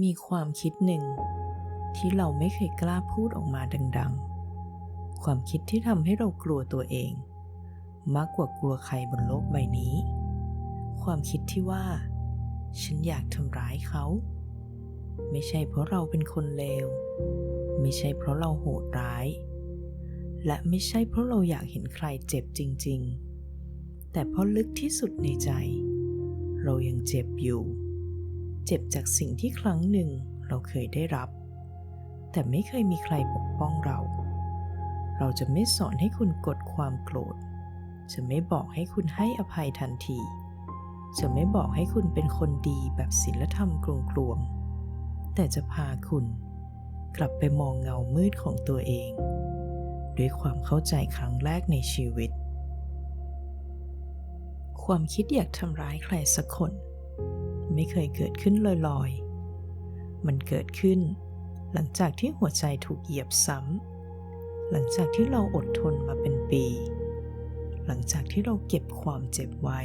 มีความคิดหนึ่ง ที่เราไม่เคยกล้าพูดออกมาดัง ๆ ความคิดที่ทำให้เรากลัวตัวเอง มากกว่ากลัวใครบนโลกใบนี้ ความคิดที่ว่า ฉันอยากทำร้ายเขา ไม่ใช่เพราะเราเป็นคนเลว ไม่ใช่เพราะเราโหดร้าย และไม่ใช่เพราะเราอยากเห็นใครเจ็บจริง ๆ แต่เพราะลึกที่สุดในใจ เรายังเจ็บอยู่ เจ็บจากสิ่งที่ครั้งหนึ่งเราเคยได้รับ แต่ไม่เคยมีใครปกป้องเรา เราจะไม่สอนให้คุณกดความโกรธ จะไม่บอกให้คุณให้อภัยทันที จะไม่บอกให้คุณเป็นคนดีแบบศีลธรรมกลวงๆแต่จะพาคุณกลับไปมองเงามืดของตัวเอง ด้วยความเข้าใจครั้งแรกในชีวิต ความคิดอยากทำร้ายใครสักคน ไม่เคยเกิดขึ้นลอยๆ มันเกิดขึ้น หลังจากที่หัวใจถูกเหยียบซ้ำ หลังจากที่เราอดทนมาเป็นปี หลังจากที่เราเก็บความเจ็บไว้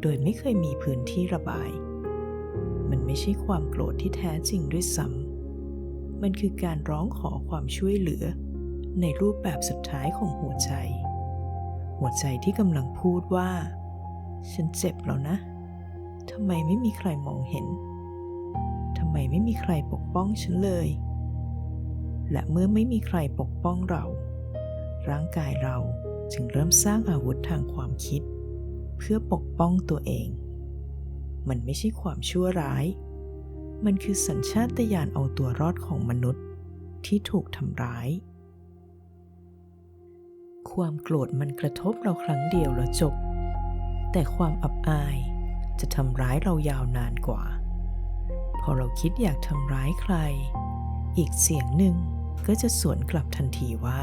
โดยไม่เคยมีพื้นที่ระบาย มันไม่ใช่ความโกรธที่แท้จริงด้วยซ้ำ มันคือการร้องขอความช่วยเหลือ ในรูปแบบสุดท้ายของหัวใจ หัวใจที่กำลังพูดว่า ฉันเจ็บแล้วนะ ทำไมไม่มีใครมองเห็น ทำไมไม่มีใครปกป้องฉันเลย และเมื่อไม่มีใครปกป้องเรา ร่างกายเราจึงเริ่มสร้างอาวุธทางความคิด เพื่อปกป้องตัวเอง มันไม่ใช่ความชั่วร้าย มันคือสัญชาตญาณเอาตัวรอดของมนุษย์ที่ถูกทำร้าย ความโกรธมันกระทบเราครั้งเดียวแล้วจบ แต่ความอับอาย จะทำร้ายเรายาวนานกว่า พอเราคิดอยากทำร้ายใคร อีกเสียงหนึ่งก็จะสวนกลับทันทีว่า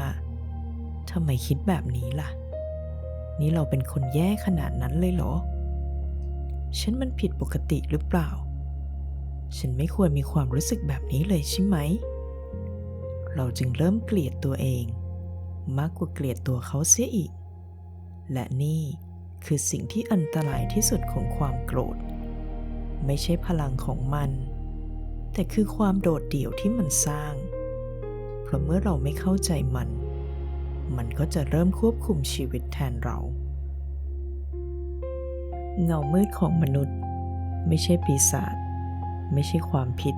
ทำไมคิดแบบนี้ล่ะ นี่เราเป็นคนแย่ขนาดนั้นเลยเหรอ ฉันมันผิดปกติหรือเปล่า ฉันไม่ควรมีความรู้สึกแบบนี้เลยใช่ไหม เราจึงเริ่มเกลียดตัวเอง มากกว่าเกลียดตัวเขาเสียอีก และนี่ คือสิ่งที่อันตรายที่สุดของความโกรธ ไม่ใช่พลังของมัน แต่คือความโดดเดี่ยวที่มันสร้าง เพราะเมื่อเราไม่เข้าใจมัน มันก็จะเริ่มควบคุมชีวิตแทนเรา เงามืดของมนุษย์ ไม่ใช่ปีศาจไม่ใช่ความผิด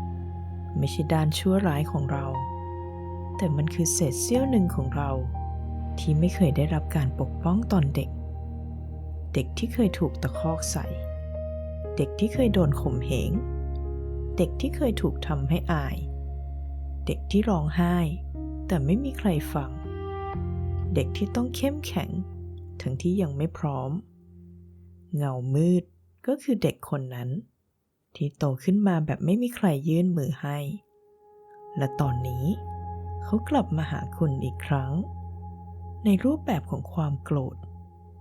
ไม่ใช่ด้านชั่วร้ายของเรา แต่มันคือเศษเสี้ยวหนึ่งของเราที่ไม่เคยได้รับการปกป้องตอนเด็ก เด็กที่เคยถูกตะคอกใส่ เด็กที่เคยโดนข่มเหง เด็กที่เคยถูกทำให้อาย เด็กที่ร้องไห้ แต่ไม่มีใครฟัง เด็กที่ต้องเข้มแข็ง ทั้งที่ยังไม่พร้อม เงามืดก็คือเด็กคนนั้น ที่โตขึ้นมาแบบไม่มีใครยื่นมือให้ และตอนนี้ เขากลับมาหาคุณอีกครั้ง ในรูปแบบของความโกรธ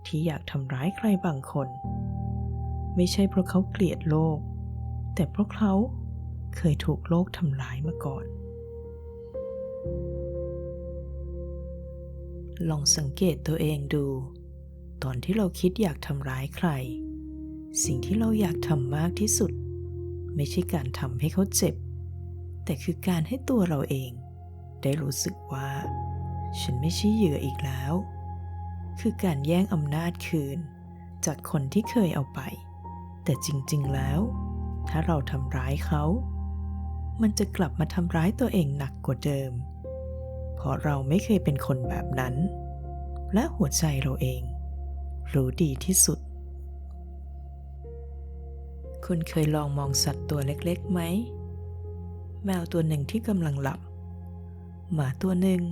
ที่อยากทำร้ายใครบางคน ไม่ใช่เพราะเขาเกลียดโลก แต่เพราะเขาเคยถูกโลกทำร้ายมาก่อน ลองสังเกตตัวเองดู ตอนที่เราคิดอยากทำร้ายใคร สิ่งที่เราอยากทำมากที่สุด ไม่ใช่การทำให้เขาเจ็บ แต่คือการให้ตัวเราเอง ได้รู้สึกว่า ฉันไม่ใช่เหยื่ออีกแล้ว คือการแย่งอำนาจคืน จากคนที่เคยเอาไป แต่จริงๆแล้ว ถ้าเราทำร้ายเขา มันจะกลับมาทำร้ายตัวเองหนักกว่าเดิม เพราะเราไม่เคยเป็นคนแบบนั้น และหัวใจเราเอง รู้ดีที่สุด คุณเคยลองมองสัตว์ตัวเล็กๆไหม แมวตัวหนึ่งที่กำลังหลับ หมาตัวหนึ่ง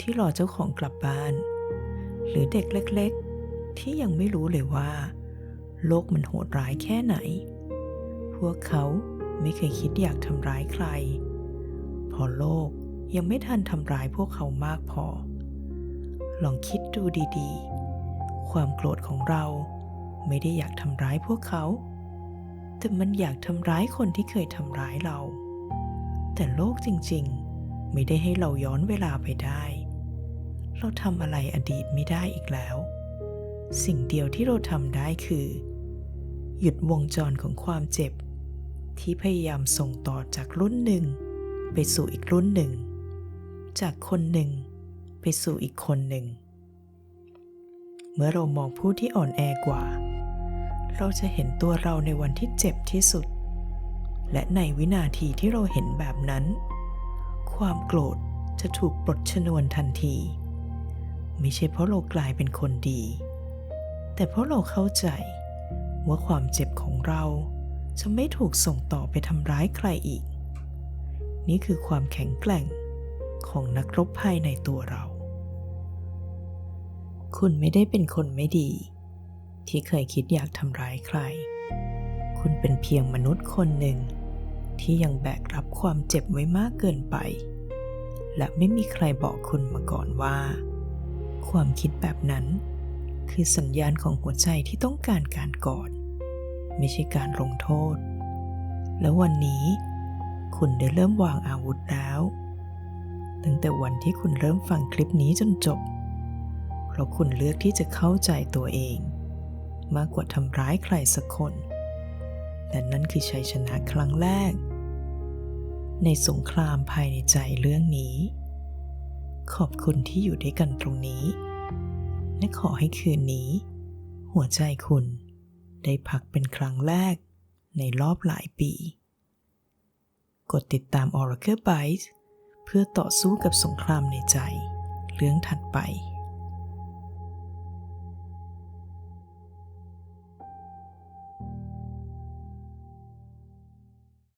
ที่รอเจ้าของกลับบ้าน หรือเด็กเล็กๆ ที่ยังไม่รู้เลยว่า โลกมันโหดร้ายแค่ไหน พวกเขาไม่เคยคิดอยากทำร้ายใคร พอโลกยังไม่ทันทำร้ายพวกเขามากพอ ลองคิดดูดีๆ ความโกรธของเราไม่ได้อยากทำร้ายพวกเขา แต่มันอยากทำร้ายคนที่เคยทำร้ายเรา แต่โลกจริงๆ ไม่ได้ให้เราย้อนเวลาไปได้ เราทำอะไรอดีตไม่ได้อีกแล้ว สิ่งเดียวที่เราทำได้คือ หยุดวงจรของความเจ็บ ที่พยายามส่งต่อจากรุ่นหนึ่ง ไปสู่อีกรุ่นหนึ่ง จากคนหนึ่ง ไปสู่อีกคนหนึ่ง เมื่อเรามองผู้ที่อ่อนแอกว่า เราจะเห็นตัวเราในวันที่เจ็บที่สุด และในวินาทีที่เราเห็นแบบนั้น ความโกรธจะถูกปลดชนวนทันที ไม่ใช่เพราะเรากลายเป็นคนดี แต่เพราะเราเข้าใจว่าความเจ็บของเราจะไม่ถูกส่งต่อไปทำร้ายใครอีก นี่คือความแข็งแกร่งของนักรบภายในตัวเรา คุณไม่ได้เป็นคนไม่ดี ที่เคยคิดอยากทำร้ายใคร คุณเป็นเพียงมนุษย์คนหนึ่ง ที่ยังแบกรับความเจ็บไว้มากเกินไป และไม่มีใครบอกคุณมาก่อนว่า ความคิดแบบนั้น คือสัญญาณของหัวใจที่ต้องการการกอด ไม่ใช่การลงโทษ แล้ววันนี้ คุณได้เริ่มวางอาวุธแล้ว ตั้งแต่วันที่คุณเริ่มฟังคลิปนี้จนจบ เพราะคุณเลือกที่จะเข้าใจตัวเอง มากกว่าทำร้ายใครสักคนและนั่นคือชัยชนะครั้งแรก ในสงครามภายในใจเรื่องนี้ ขอบคุณที่อยู่ด้วยกันตรงนี้ และขอให้คืนนี้ หัวใจคุณได้พักเป็นครั้งแรกในรอบหลายปี กดติดตาม Oracle Bytes เพื่อต่อสู้กับสงครามในใจ เรื่องถัดไป